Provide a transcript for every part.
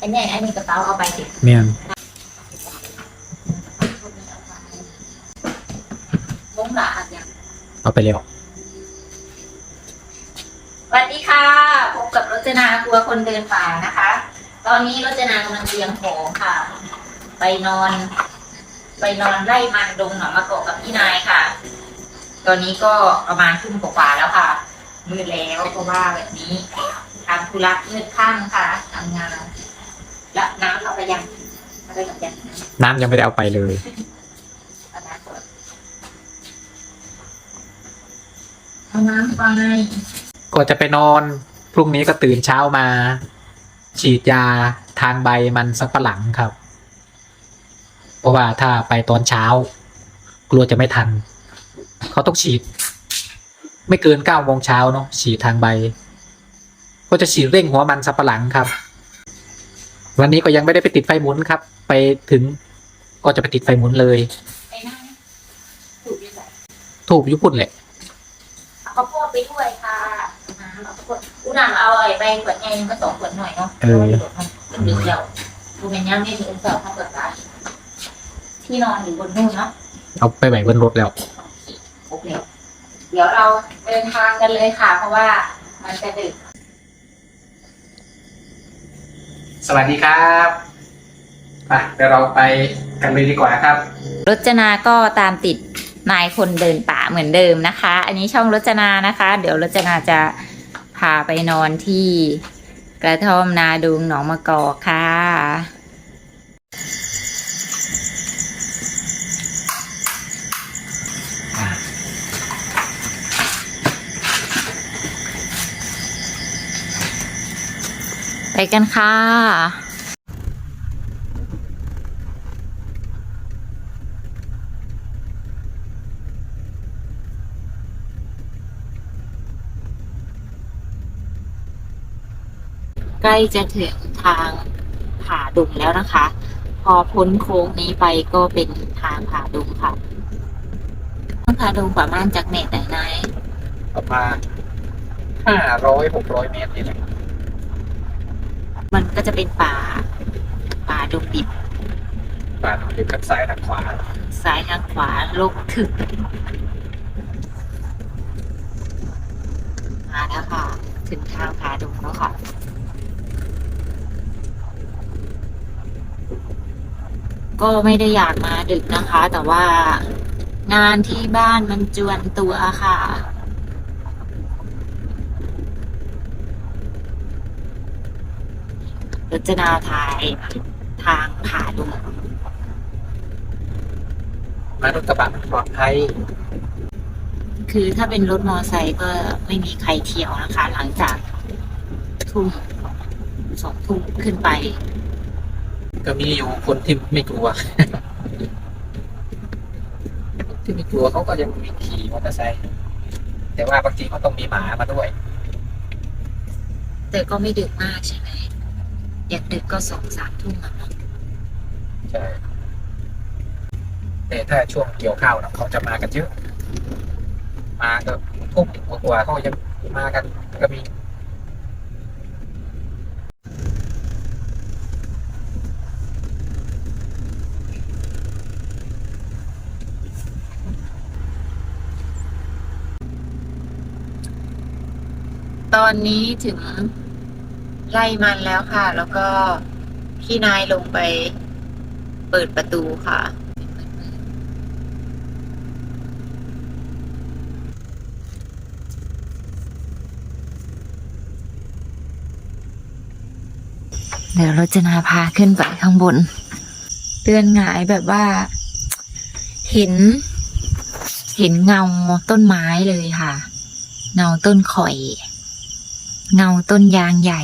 อันนี้อันนี้กระเป๋าเอาไปสิเมียนมุ้งหลาอันยังเอาไปแล้วสวัสดีค่ะพบกับรจนาครัวคนเดินป่านะคะ ตอนนี้รจนากำลังเตรียมของค่ะ ไปนอน ไปนอนไล่มันดงหนองมะกอกกับพี่นายค่ะ ตอนนี้ก็ประมาณทุ่มกว่าๆแล้วค่ะมืดแล้วเพราะว่าแบบนี้ทำธุระมืดค่ำค่ะทำงาน และน้ำเราไปยังเราไปกับยังน้ำยังไม่ได้เอาไปเลย เอาน้ำก่อนเอาน้ำไปก็จะไปนอน พรุ่งนี้ก็ตื่นเช้ามา ฉีดยาทางใบมันสับปะหลังครับ เพราะว่าถ้าไปตอนเช้า กลัวจะไม่ทัน เขาต้องฉีด ไม่เกินเก้าโมงเช้าเนาะฉีดทางใบ ก็จะฉีดเร่งหัวมันสับปะหลังครับ วันนี้ก็ยังไม่ได้ไปติดไฟหมุนครับ ไปถึงก็จะไปติดไฟหมุนเลยไอ้นั่นถูกยังไงถูกยุพุ่นแหละเอาข้าวโพดไปด้วยค่ะน้ำเอาข้าวโพดอุณหภูมิเอาไอ้ใบขวดใหญ่ก็สองขวดหน่อยเนาะเออมันดึงเดียวดูเป็นย่างไม่มีองศาข้าวเปลือกร้านที่นอนอยู่บนนู่นเนาะเอาไปไหวบนรถแล้วโอเคเดี๋ยวเราเดินทางกันเลยค่ะ เพราะว่ามันจะดึก สวัสดีครับไปเดี๋ยวเราไปกันเลยดีกว่าครับ รจนาก็ตามติดนายคนเดินป่าเหมือนเดิมนะคะ อันนี้ช่องรจนานะคะ เดี๋ยวรจนาจะพาไปนอนที่กระท่อมนาดุงหนองมะกอกค่ะ ไปกันค่ะใกล้จะถึงทางผาดุงแล้วนะคะ พอพ้นโค้งนี้ไปก็เป็นทางผาดุงค่ะทางผาดุงประมาณจากเมตรไหนไหนประมาณห้าร้อยหกร้อยเมตรนี่แหละ มันก็จะเป็นป่า ป่าดงดิบ ป่าหรือกันซ้ายทางขวาซ้ายทางขวาโลกถึกมาแล้วค่ะ ถึงทางผาดุงแล้วค่ะก็ไม่ได้อยากมาดึกนะคะ แต่ว่างานที่บ้านมันจวนตัวค่ะ รจนาถ่ายทางผาดุงมารถกระบะมันปลอดภัยคือถ้าเป็นรถมอไซค์ก็ไม่มีใครเที่ยวนะคะ หลังจากทุ่มสองทุ่มขึ้นไป ก็มีอยู่คนที่ไม่กลัว ที่ไม่กลัวเขาก็ยังมีขี่มอเตอร์ไซค์แต่ว่าบางทีก็ต้องมีหมามาด้วย แต่ก็ไม่ดึกมากใช่ไหม อยากดึกก็สองสามทุ่มอะเนาะใช่แต่ถ้าช่วงเกี่ยวข้าวนะเขาจะมากันเยอะ มาก็ทุ่มกว่าๆเขายังมากันก็มีตอนนี้ถึง ไล่มันแล้วค่ะ แล้วก็พี่นายลงไปเปิดประตูค่ะเดี๋ยวเราจะนาพาขึ้นไปข้างบน เตือนหงายแบบว่า เห็น เห็นเงาต้นไม้เลยค่ะ เงาต้นข่อย เงาต้นยางใหญ่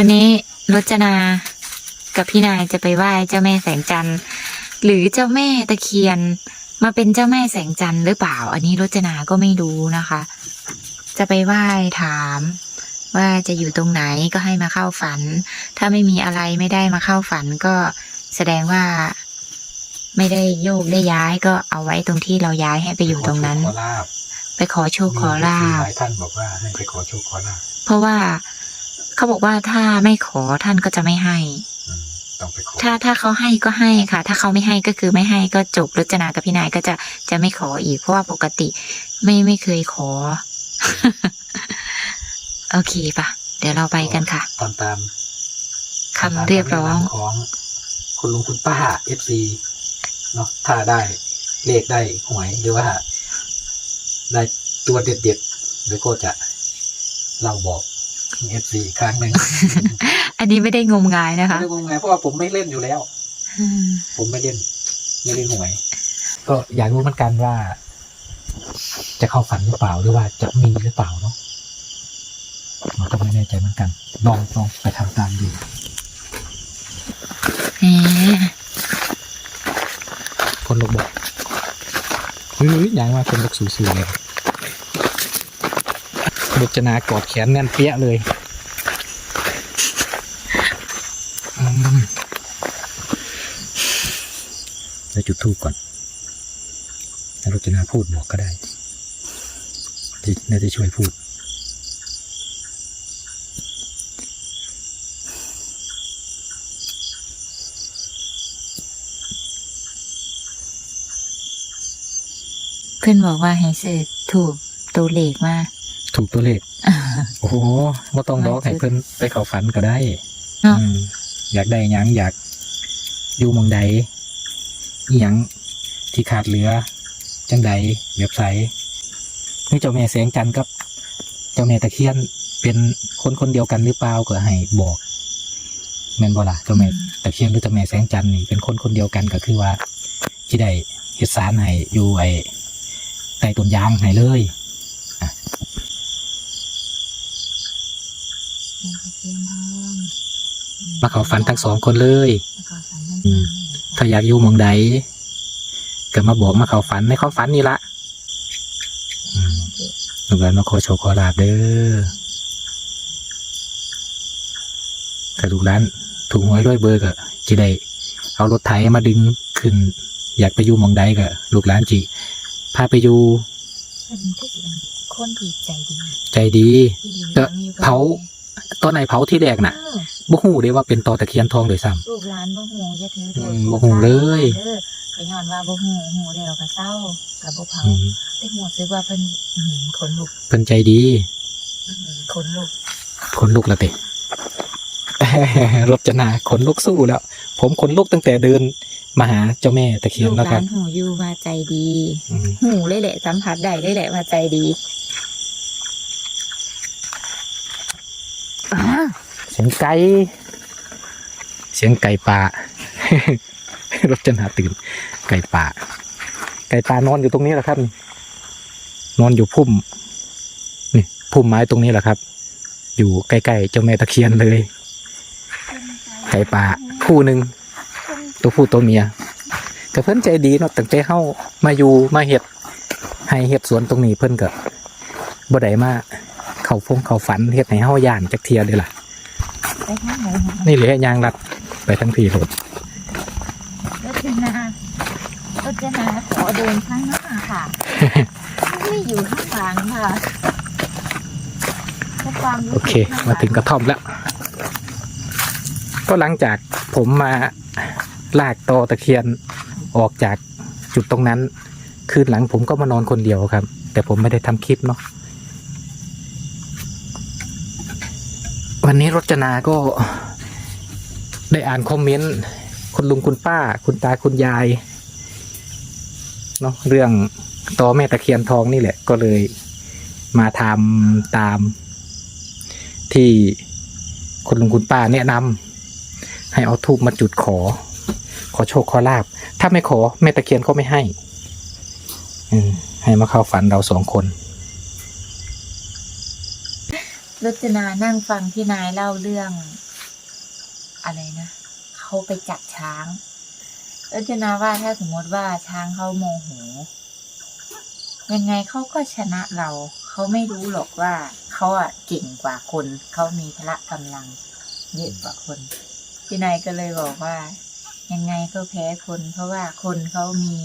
วันนี้รจนากับพี่นายจะไปไหว้เจ้าแม่แสงจันทร์หรือเจ้าแม่ตะเคียน มาเป็นเจ้าแม่แสงจันทร์หรือเปล่า อันนี้รจนาก็ไม่รู้นะคะ จะไปไหว้ถาม ว่าจะอยู่ตรงไหนก็ให้มาเข้าฝัน ถ้าไม่มีอะไรไม่ได้มาเข้าฝันก็แสดงว่า ไม่ได้โยกได้ย้ายก็เอาไว้ตรงที่เราย้ายให้ไปอยู่ตรงนั้นขอลาบไปขอโชคขอลามีบหลายท่านบอกว่าให้ไปขอโชคขอลาบเพราะว่า เขาบอกว่าถ้าไม่ขอท่านก็จะไม่ให้อืมต้องไปขอถ้าถ้าเขาให้ก็ให้ค่ะ ถ้าเขาไม่ให้ก็คือไม่ให้ก็จบรจนากับพี่นายก็จะจะไม่ขออีกเพราะว่าปกติ ไม่ไม่เคยขอ โอเคปะเดี๋ยวเราไปกันค่ะ ตามตามคำเรียกร้องตามคำแนะนำของคุณลุงคุณป้าเอฟซีเนาะถ้าได้เลขได้หวยหรือว่า ได้ตัวเด็ดๆเดี๋ยวก็จะเล่าบอก เอฟซีครั้งหนึ่งอันนี้ไม่ได้งมงายนะคะไม่ได้งงไงเพราะว่าผมไม่เล่นอยู่แล้วอืมผมไม่เล่น ไม่เล่นหวย ก็อยากรู้เหมือนกันว่า จะเข้าฝันหรือเปล่าหรือว่าจะมีหรือเปล่าเนาะเราก็ไม่แน่ใจเหมือนกันลองลองไปทำตามดูแหมคนลุกบอกเฮ้ยยังว่าคนลุกสูสีเลย บุจนากอดแขนแน่นเปี้ยเลยอืมเดี๋ยวจุดทูบก่อนถ้ารุจนาพูดบอกก็ได้ที่น่าจะช่วยพูดเพื่อนบอกว่าให้ซื้อถูกตัวเลขมา ถูกตัวเลข โอ้โหว่าต้องรอให้เพิ่นไปเข้าฝันก็ได้เนาะอืมอยากได้หยังอยากอยู่หมองใดอีหยังที่ขาดเหลือ จังใดเว็บไซต์นี่เจ้าแม่แสงจันทร์กับ เจ้าแม่ตะเคียนเป็นคนคนเดียวกันหรือเปล่าก็ให้บอกแม่นบ่ล่ะเจ้าแม่ตะเคียนหรือเจ้าแม่แสงจันทร์นี่เป็นคนคนเดียวกันก็คือว่าที่ได้เฮ็ดสารให้อยู่ไอ้ใต้ต้นยางให้เลย มาเข้าฝันทั้งสองคนเลยอืมถ้าอยากอยู่หมองใดก็มาบอกมาเข้าฝันในความฝันนี่ละอืมลูกหลานมาขอโชว์ขอลาบเด้อถ้าลูกหลานถูกหวยด้วยเบอร์ก็จะได้เอารถไถมาดึงขึ้น อยากไปอยู่หมองใดก็ลูกหลานจีพาไปอยู่คนที่ใจดี ใจดีเอ่อเผา ตอนไหนเผาที่แรกน่ะเออบ่ฮู้เด้ว่าเป็นตอตะเคียนทองโดวยซ้ำลูกหลานบ่ฮู้อย่าถือโทษอืมบ่ฮู้เลยเด้อก็ย้อนว่าบ่ฮู้ฮู้แล้วก็เศร้าก็บ่เผาอืมแต่ฮู้สึกว่าเพิ่นอื้อหือขนลุกเพิ่นใจดีอื้อหือขนลุกขนลุกแล้วติรบจนาขนลุกสู้แล้ว ผมขนลุกตั้งแต่เดินมาหาเจ้าแม่ตะเคียนลูกแล้วหครัลาบนหูอยู่ว่าใจดีอืมหูเลยแหละสัมผัสได้เลยแหละว่าใจดีอ้า เสียงไก่ เสียงไก่ป่ารบจนาตื่น ไก่ป่า ไก่ป่านอนอยู่ตรงนี้แหละครับ นอนอยู่พุ่ม นี่พุ่มไม้ตรงนี้แหละครับ อยู่ใกล้ๆเจ้าแม่ตะเคียนเลย ไก่ป่าคู่หนึ่งตัวผู้ตัวเมียก็เพิ่นใจดีเนาะตั้งแต่เฮามาอยู่มาเฮ็ดให้เฮ็ดสวนตรงนี้เพิ่นก็บ่ได้มา เข้าฟงเข้าฝันเฮ็ดให้เฮาย่านจักเทียเด้ล่ะไปทางไหนหานี่เหลือยางรัดไปทั้งทีโหลดรถนารถนาขอเดินข้างหน้าค่ะ ไม่อยู่ข้างหลังค่ะเพราะความรู้โอสึกเคข้งหลัมาถึงกระท่อมแล้ว ก็หลังจากผมมาลากตอตะเคียนออกจากจุดตรงนั้น คืนหลังผมก็มานอนคนเดียวครับ แต่ผมไม่ได้ทำคลิปเนาะ วันนี้รจนาก็ได้อ่านคอมเมนต์คุณลุงคุณป้า คุณตาคุณยายเนาะเรื่องต่อแม่ตะเคียนทองนี่แหละ ก็เลยมาทำตาม ที่คุณลุงคุณป้าแนะนำให้เอาทูบมาจุดขอ ขอโชคขอลาบ ถ้าไม่ขอแม่ตะเคียนก็ไม่ให้ให้มาเข้าฝันเราสองคน รจนานั่งฟังพี่นายเล่าเรื่อง อะไรนะเขาไปจับช้างรจนาว่าถ้าสมมติว่าช้างเขาโมโหยังไงเขาก็ชนะเรา เขาไม่รู้หรอกว่าเขาอะเก่งกว่าคน เขามีพละกำลังเยอะกว่าคนพี่นายก็เลยบอกว่า ยังไงก็แพ้คน เพราะว่าคนเขามี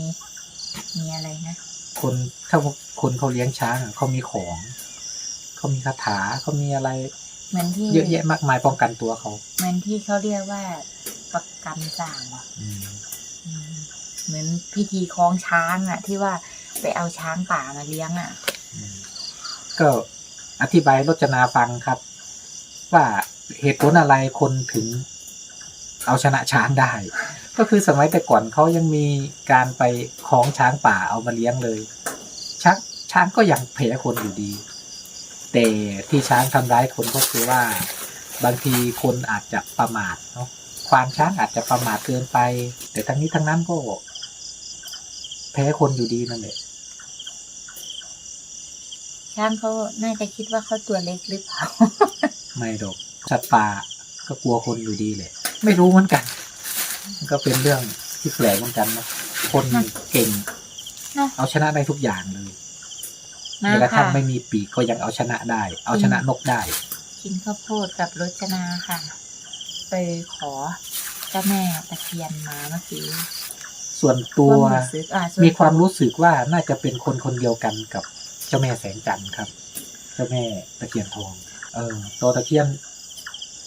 มีอะไรนะ คนถ้าคนเขาเลี้ยงช้างเขามีของ เขามีคาถาเขามีอะไรเหมือนที่เยอะแยะมากมายป้องกันตัวเขาเหมือนที่เขาเรียกว่าประกรรมสร้างอะอืมอืมเหมือนพิธีคล้องช้างอะที่ว่าไปเอาช้างป่ามาเลี้ยงอะอืมก็อธิบายรจนาฟังครับ ว่าเหตุผลอะไรคนถึงเอาชนะช้างได้ ก็คือสมัยแต่ก่อนเขายังมีการไปคล้องช้างป่าเอามาเลี้ยงเลยช้างช้างก็ยังแพ้คนอยู่ดี แต่ที่ช้างทำร้ายคนก็คือว่า บางทีคนอาจจะประมาทเนาะความช้างอาจจะประมาทเกินไป แต่ทั้งนี้ทั้งนั้นก็ แพ้คนอยู่ดีนั่นแหละช้างเขาน่าจะคิดว่าเขาตัวเล็กหรือเปล่า ไม่ดอกสัตว์ป่าก็กลัวคนอยู่ดีเลย ไม่รู้เหมือนกันมันก็เป็นเรื่องที่แปลกเหมือนกันนะคนเก่งนะเอาชนะได้ทุกอย่างเลยมา แม้กระทั่ค่ะงไม่มีปีกก็ยังเอาชนะได้ เอาชนะนกได้ กินข้าวโพดกับรจนาค่ะ ไปขอเจ้าแม่ตะเคียนมาเมื่อกี้ส่วนตัวความรู้สึกอะส่นมีความรู้สึกว่าน่าจะเป็นคนคนเดียวกันกับเจ้าแม่แสงจันทร์ครับ เจ้าแม่ตะเคียนทอง เออตัวตะเคียน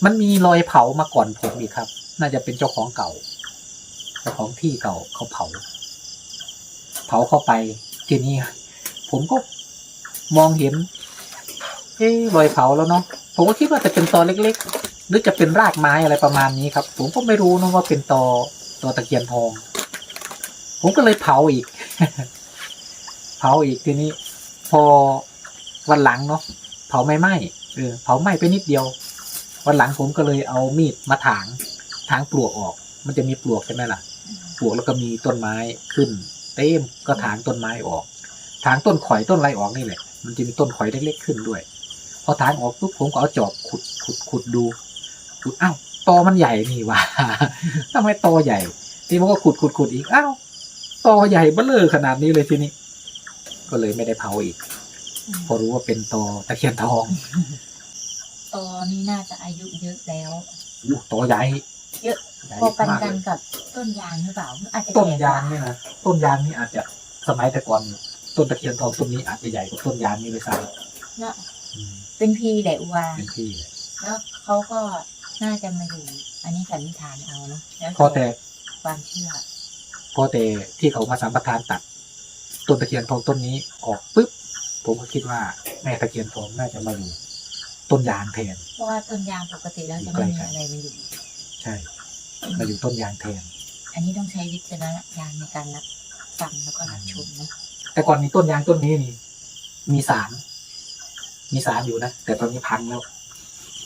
มันมีรอยเผามาก่อนผมอีกครับ น่าจะเป็นเจ้าของเก่า เจ้าของที่เก่าเขาเผา เผาเข้าไปทีนี้ผมก็ มองเห็น เอ้รอยเผาแล้วเนาะผมก็คิดว่าจะเป็นตอเล็กๆ หรือจะเป็นรากไม้อะไรประมาณนี้ครับ ผมก็ไม่รู้นะว่าเป็นตอตอตะเคียนทอง ผมก็เลยเผาอีก เผาอีกทีนี้ พอวันหลังเนาะเผาไม่ไหม้เออเผาไหม้ไปนิดเดียว วันหลังผมก็เลยเอามีดมาถางถางปลวกออก มันจะมีปลวกใช่ไหมล่ะปลวกแล้วก็มีต้นไม้ขึ้น เต็มก็ถางต้นไม้ออก ถางต้นข่อยต้นไรออกนี่แหละ มันจะมีต้นข่อยเล็กๆขึ้นด้วย พอถางออกปุ๊บผมก็เอาจอบขุดขุดขุดดูขุดอ้าวตอมันใหญ่นี่หว่าทำไมตอใหญ่ทีนี้ผมก็ขุดขุดขุดอีกอ้าวตอใหญ่เบ้อเลยขนาดนี้เลยทีนี้ ก็เลยไม่ได้เผาอีก พอรู้ว่าเป็นตอตะเคียนทองตอนนี้น่าจะอายุเยอะแล้วอู้ตอใหญ่เยอะใหญ่พอกันมากกันเลยกับต้นยางหรือเปล่าอาจจะต้นแก่กยาว่งเนี่ยนะต้นยางนี่อาจจะสมัยแต่ก่อน ต้นตะเคียนทองต้นนี้อาจจะใหญ่กว่าต้นยางนี่เลยซ้เนาะำอืมเป็นพี่แหละวาเป็นพี่เลยแล้วเขาก็น่าจะมาอยู่ อันนี้สันนิษฐานเอาเนาะแล้วพอแต่ความเชื่อ พอแต่ที่เขามาสัมปทานตัดต้นตะเคียนทองต้นนี้ออกปุ๊บผมก็คิดว่าแม่ตะเคียนทองน่าจะมาอยู่ต้นยางแทน เพราะว่าต้นยางปกติแล้วจะไม่มีอะไรมาอยู่ ใช่ มาอยู่ต้นยางแทน อันนี้ต้องใช้วิจารณญาณในการรับฟังแล้วก็รับชมนะ แต่ก่อนนี้ต้นยางต้นนี้นี่ มีสารมีสารอยู่นะแต่ตอนนี้พังแล้ว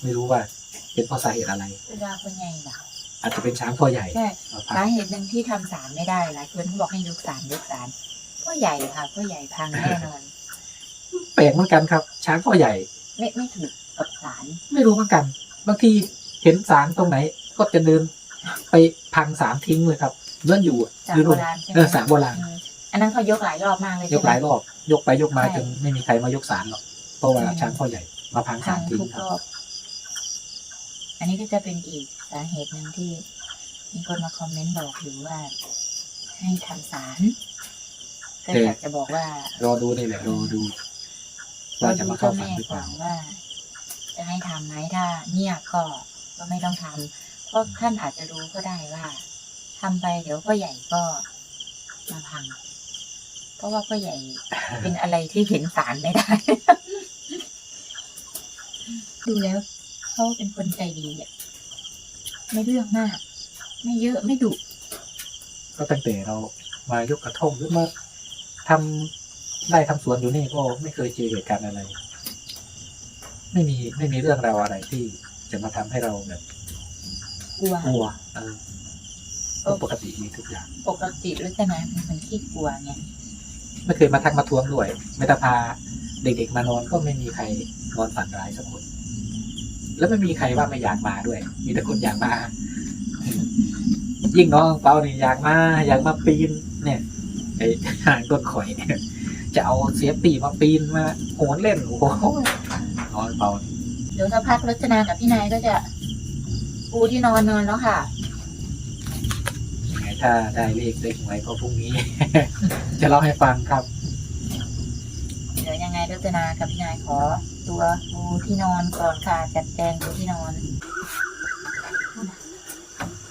ไม่รู้ว่า เป็นเพราะสาเหตุอะไรเวลาคนใหญ่ล่ะอาจจะเป็นช้างพ่อใหญ่ใช่มาพัสางเหตุหนึ่งที่ทำสารไม่ได้หลายคนเขาบอกให้ยกสารยกสารพ่อใหญ่ค่ะพ่อใหญ่พังแน่นอน แปลกเหมือนกันครับ ช้างพ่อใหญ่ ไม่ไม่ถูกกับสารไม่รู้เหมือนกัน บางทีเห็นสารตรงไหน ก็จะเดิน ไปพังสารทิ้งเลยครับเลื่อนอยู่อะจากอยู่โบนู่นราณใช่ไหมเออสารโบราณ อืม อันนั้นเขายกหลายรอบมากเลยยใช่กไหหมลายรอบยกไปยกมาใช่จนไม่มีใครมายกสารหรอกเพราะว่าอืมช้างพ่อใหญ่มาพังพัสางรทิ้งทุกครัรบอบอันนี้ก็จะเป็นอีกสาเหตุหนึ่งที่มีคนมาคอมเมนต์บอกอยู่ว่า ให้ทำสารก็อยากจะบอกว่า รอดูนี่แหละรอดูว่าจะมาเข้าฝันหรือเปล่าว่า จะให้ทำไหมถ้าเงียบก็ก็ไม่ต้องทำเพราะท่านอาจจะรู้ก็ได้ว่าทำไปเดี๋ยวพ่อใหญ่ก็มาพัง เพราะว่าพ่อใหญ่เป็นอะไรที่เห็นสารไม่ได้ ดูแล้วเขาเป็นคนใจดีอะไม่เรื่องมาก ไม่เยอะไม่ดุก็ตั้งแต่เรามายกกระท่อมหรือมาทำได้ทำสวนอยู่นี่ก็ไม่เคยเจอเหตุการณ์อะไร ไม่มีไม่มีเรื่องราวอะไรที่จะมาทำให้เราแบบกลัวกลัวเออก็ปกติมีทุกอย่าง ปกติแล้วจะนะเป็นคนขี้กลัวไง ไม่เคยมาทักมาทวงด้วย ไม่ต้องพาเด็กๆมานอนก็ไม่มีใครนอนฝันร้ายสักคน แล้วไม่มีใครว่าไม่อยากมาด้วย มีแต่คนอยากมา ยิ่งน้องเปานี่อยากมา อยากมาปีน เนี่ยไอ้หางต้นข่อยเนี่ยจะเอาเสียปีมาปีนมาโหนเล่นโอ้โหน้องเปาเดี๋ยวสักพักรจนากับพี่นายก็จะปูที่นอนนอนแล้วค่ะ ถ้าได้เลขได้หวยก็พรุ่งนี้ จะเล่าให้ฟังครับ เดี๋ยวยังไงรจนากับพี่นายขอ ตัวปูที่นอนก่อนค่ะจัดแจงปูที่นอน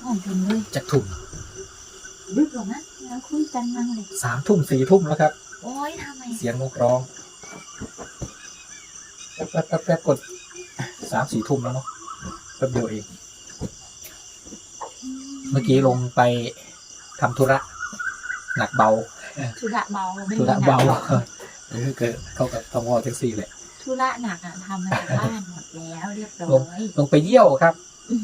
ห้องพิมพ์เลยจะทุ่มดึกหรอนะแล้วคุยกันนั่งเลยสามทุ่มสี่ทุ่มแล้วครับ โอ้ยทำไมเสียงนกร้องแป๊บแป๊บแป๊บแป๊บกดสามสี่ทุ่มแล้วเนาะแป๊บเดียวเอง เมื่อกี้ลงไป ทำธุระหนักเบาธุระเบาไม่ธุมีหระนักเบาหรอกเออเกิดเข้ากับทวอแท็กซี่แหละธุระหนักอะทำมาจากบ้านหมดแล้วเรียบร้ลงอย ลงไปเยี่ยวครับอืม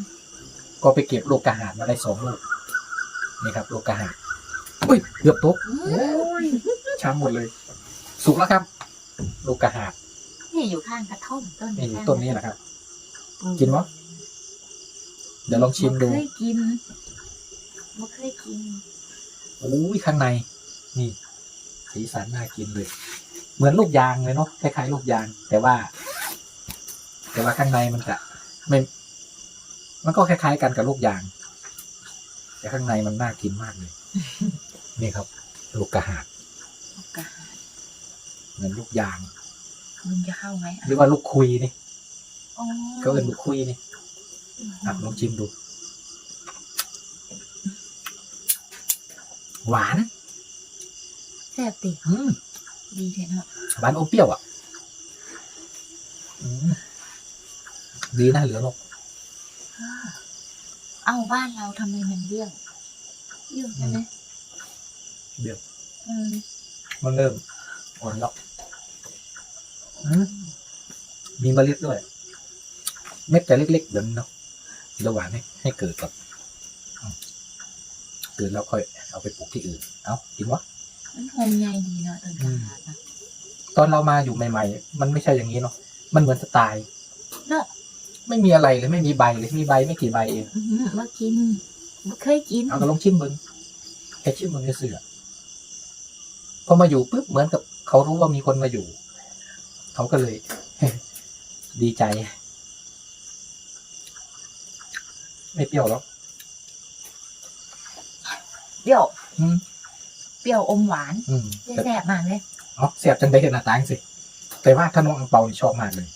ก็ไปเก็บลูกกระหาดมาได้สองลูกนี่ครับลูกกระหาดอุ้ยเกือบตกอืโอ้มยช้ำหมดเลย สุกแล้วครับ ลูกกระหาดนี่อยู่ข้างกระท่อมต้นนี่อยู่ข้างต้นนี้แหละครับปลูกินวะเดี๋ยวลองชิมดูบ่เคยกิน ไม่เคยกินโอ้ยข้างใน นี่ สีสันน่ากินเลย เหมือนลูกยางเลยเนาะคล้ายๆลูกยาง แต่ว่า แต่ว่าข้างในมันจะไม่มันก็คล้ายๆกันกับลูกยาง แต่ข้างในมันน่ากินมากเลย นี่ครับ ลูกกระหาดลูกกระหาเหมือนลูกยางมึงจะเข้าไหมหรือว่าลูกคุยนี่อ๋อก็เป็นลูกคุยนี่อะลองชิมดู หวานแซ่บติอืมดีเถอะเนาะหวานอมเปรี้ยวอะอืมดีนะเหลือนกเอาบ้านเราทำไมมันเบี้ยวเบี้ยวใช่ไหมเบี้ยวอืมมันเริ่มอ่อนแล้วอืมมีเมล็ดด้วย เม็ดจะเล็กๆเดี๋ยวนี้เนาะเดี๋ยวหวานให้ให้เกิดก่อนอืมเกิดแล้วค่อย เอาไปปลูกที่อื่น เอากินวะมันหอมใหญ่ดีเนาะต้นกระหาดนะตอนเรามาอยู่ใหม่ ๆ มันไม่ใช่อย่างนี้เนาะมันเหมือนสไตล์เนาะไม่มีอะไรเลยไม่มีใบเลยมีใบไม่กี่ใบเองอื้อหือมากินบ่เคยกินเอาก็ลองชิมเบิ้งแค่ชิมเบิ้งเสือพอมาอยู่ปุ๊บเหมือนกับเขารู้ว่ามีคนมาอยู่ เขาก็เลย ดีใจ ไม่เปรี้ยวหรอก เปรี้ยวอืม เปรี้ยวอมหวานอืมแต่แซ่บมากเลยอ๋อเสียบจังได้เห็นหน้าต่างสิแต่ว่าถ้าน้องอังเปานี่ชอบมากเลย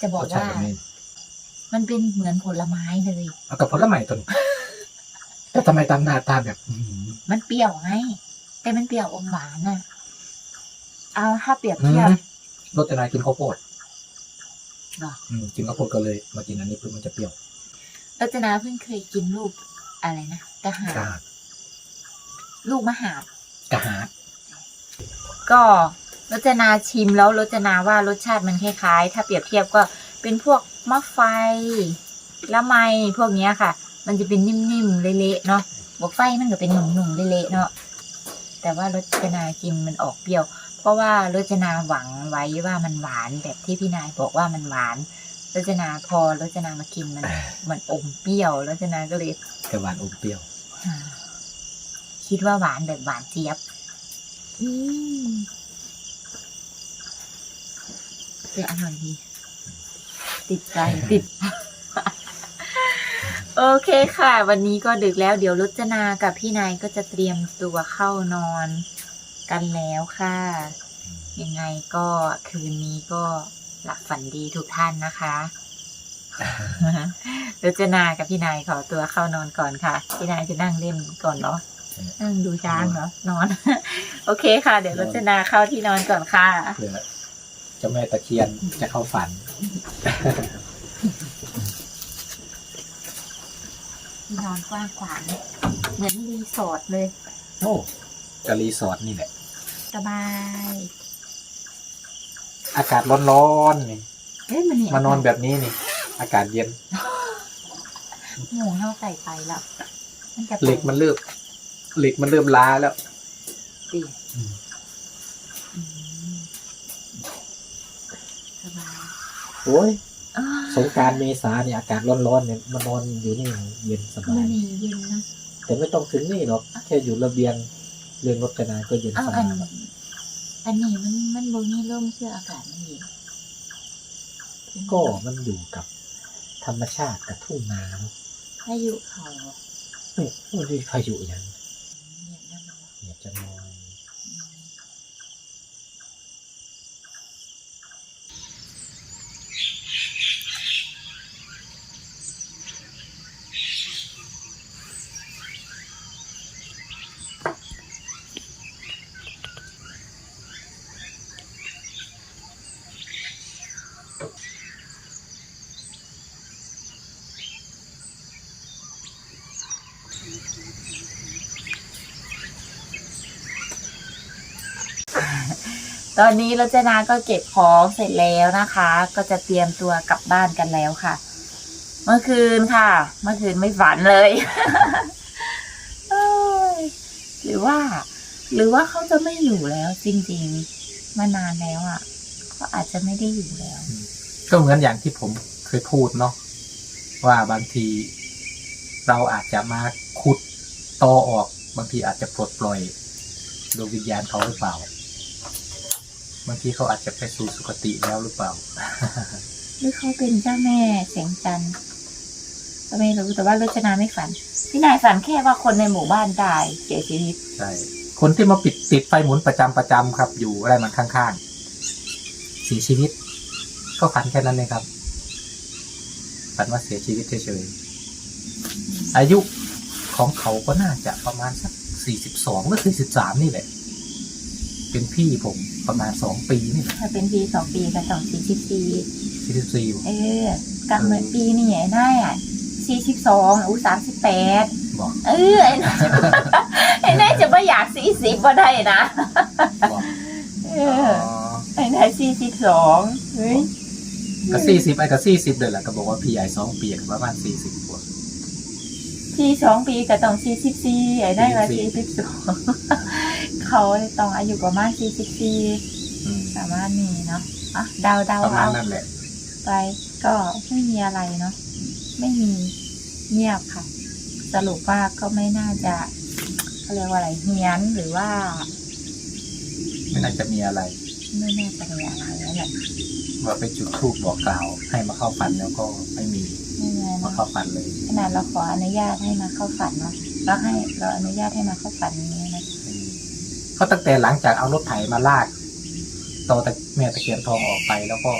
จะบอกรสชาว่าติแบบนี้มันเป็นเหมือนผลไม้เลย เอากับผลไม้ตัวนี้แต่ทำไมตามหน้าตาแบบ อืม มันเปรี้ยวไง แต่มันเปรี้ยวอมหวานน่ะ เอาถ้าเปรียบอืเทียบมรสจะนายกินข้าวโพดเหรอ อืมกินข้าวโพดก็เลยมากินอันนี้เพื่อมันจะเปรี้ยวรัตนาเพิ่งเคยกินลูกอะไรนะกระหากระหาด ลูกมะหาดกระหาดก็รจนาชิมแล้วรจนาว่ารสชาติมันคล้ายๆ ถ้าเปรียบเทียบก็เป็นพวกมะไฟละไมพวกเนี้ยค่ะ มันจะเป็นนิ่มๆเละๆเนาะบวกไฟมันก็เป็นหนุ่มๆเละๆเนาะแต่ว่ารสนากินมันออกเปรี้ยว เพราะว่ารจนาหวังไว้ว่ามันหวานแบบที่พี่นายบอกว่ามันหวานรจนาพอรจนามากินมันมันอมเปรี้ยวรจนาก็เลยกระหวานอมเปรี้ยวอ่า คิดว่าหวานแบบหวานเจี๊ยบ อืมแต่อร่อยดี ติดใจติด โอเคค่ะ วันนี้ก็ดึกแล้ว เดี๋ยวรจนากับพี่นายก็จะเตรียมตัวเข้านอนกันแล้วค่ะ ยังไงก็คืนนี้ก็หลับฝันดีทุกท่านนะคะรจนากับพี่นายขอตัวเข้านอนก่อนค่ะ พี่นายจะนั่งเล่นก่อนเนาะ นั่งดูช้างเหรอนอน โอเคค่ะ เดี๋ยวรจนาเข้าที่นอนก่อนค่ะเพื่อเจ้าแม่ตะเคียนจะเข้าฝันที่นอนกว้างขวางเหมือนรีสอร์ทเลย โอ้กะรีสอร์ทนี่แหละ สบาย อากาศร้อนๆนี่เอ้ยมันนี่มานอนแบบนี้นี่ อากาศเย็นหมูเข้าใส่ไปแล้วมันจะเหล็กมันเริ่ม เหล็กมันเริ่มล้าแล้วตีอืม อืมสบายโอ้ยอ้าสงกรารเมษาเนี่ยอากาศร้อนๆเนี่ยมานอนอยู่นี่เย็นสบามัยนนี่เย็นนะแต่ไม่ต้องถึงนี่หรอก แค่อยู่ระเบียงเรือนรถกระนาก็เย็นเอ้าสอับานยอันนี้มันมันบนี่ร่มเชื่ออากาศมันเย็นก็มันอยู่กับธรรมชาติกับทุ่งนาเนอะพายุเขาไม่ไม่ได้พายุอย่างเงียบแล้วเนาะ อยากจะนอน ตอนนี้รจนาก็เก็บของเสร็จแล้วนะคะ ก็จะเตรียมตัวกลับบ้านกันแล้วค่ะ เมื่อคืนค่ะ เมื่อคืนไม่ฝันเลย หรือว่า หรือว่าเขาจะไม่อยู่แล้ว จริง ๆ มานานแล้วอะเขาอาจจะไม่ได้อยู่แล้ว ก็เหมือนอย่างที่ผมเคยพูดเนาะว่าบางทีเราอาจจะมาขุดตอออก บางทีอาจจะปลดปล่อยดวงวิญญาณเขาหรือเปล่า บางทีเขาอาจจะไปสู่สุคติแล้วหรือเปล่า หรือเขาเป็นเจ้าแม่เสียงจันทร์ก็ไม่รู้แต่ว่ารจนาไม่ฝัน พี่นายฝันแค่ว่าคนในหมู่บ้านตายเสียชีวิตใช่คนที่มาปิดติดไฟหมุนประจำประจำครับ อยู่อะไรมันข้างๆเสียชีวิต ก็ฝันแค่นั้นเลยครับ ฝันว่าเสียชีวิตเฉยๆอายุของเขาก็น่าจะประมาณสักสี่สิบสองหรือสี่สิบสามนี่แหละ เป็นพี่ผม ประมาณสองปีนี่แหละถ้าเป็นปีสองปีกับสองสี่สิบปีสี่สิบสี่เออกำเนิดปีนี่ไอ้นายอะสี่สิบสองอู้สามสิบแปดบอกเออไอ้นายจะไอ้นายจะไม่อยากสี่สิบก็ได้นะบอกเออ๋ออไอ้นายสี่สิบสองเฮ้ยก็สี่สิบไอ้ก็สี่สิบเดือนละก็บอกว่าพี่ใหญ่สองปีก็ประมาณสี่สิบกว่าพี่สองปีกับต้องสี่สิบสี่ไอ้นายว่าสี่สิบสอง เขาต้องอายุประมาณสี่สิบสี่อืมประมาณนี้เนาะอะเดาเดาประมาณเอานั้นแหละไปก็ไม่มีอะไรเนาะไม่มีเงียบค่ะ สรุปว่าก็ไม่น่าจะเขาเรียกว่าอะไรเฮี้ยนหรือว่า ไม่น่าจะมีอะไร ไม่น่าจะมีอะไรนั่นแหละว่าไปจุดธูปบอกกล่าว ให้มาเข้าฝันแล้วก็ไม่มีไม่มีอะไรมานะเข้าฝันเลยขนาดเราขออนุญาตให้มาเข้าฝันเนาะเราให้เราอนุญาตให้มาเข้าฝันอย่างนี้นะ ก็ตั้งแต่หลังจากเอารถไถมาลากตอตะแม่ตะเคียนทองออกไป แล้วก็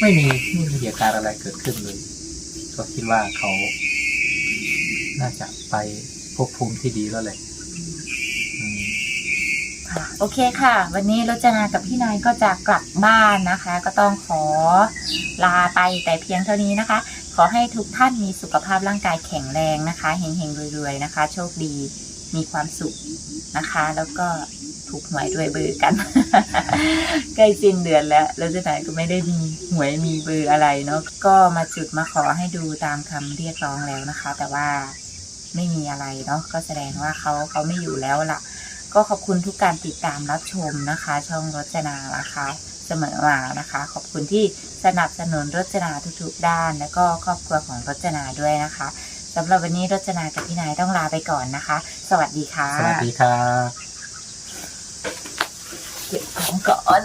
ไม่มีไม่มีเหตุการณ์อะไรเกิดขึ้นเลย ก็คิดว่าเขา น่าจะไปภพภูมิที่ดีแล้วแหละอืมค่ะโอเคค่ะ วันนี้รจนากับพี่นายก็จะกลับบ้านนะคะ ก็ต้องขอลาไปแต่เพียงเท่านี้นะคะ ขอให้ทุกท่านมีสุขภาพร่างกายแข็งแรงนะคะเฮงๆรวยๆนะคะ โชคดีมีความสุขนะคะ แล้วก็ ถูกหวยด้วยเบอร์กัน ใกล้สิ้นเดือนแล้ว แล้วเจะไหนก็ไม่ได้มีหวยมีเบอร์อะไรเนาะก็มาจุดมาขอให้ดูตามคำเรียกร้องแล้วนะคะ แต่ว่าไม่มีอะไรเนาะก็แสดงว่าเขาเขาไม่อยู่แล้วล่ะ ก็ขอบคุณทุกการติดตามรับชมนะคะ ช่องรจนานะคะเสมอมานะคะ ขอบคุณที่สนับสนุนรจนาทุกๆด้าน แล้วก็ครอบครัวของรจนาด้วยนะคะสำหรับวันนี้รจนากับพี่นายต้องลาไปก่อนนะคะ สวัสดีค่ะ สวัสดีครับ Wait lang,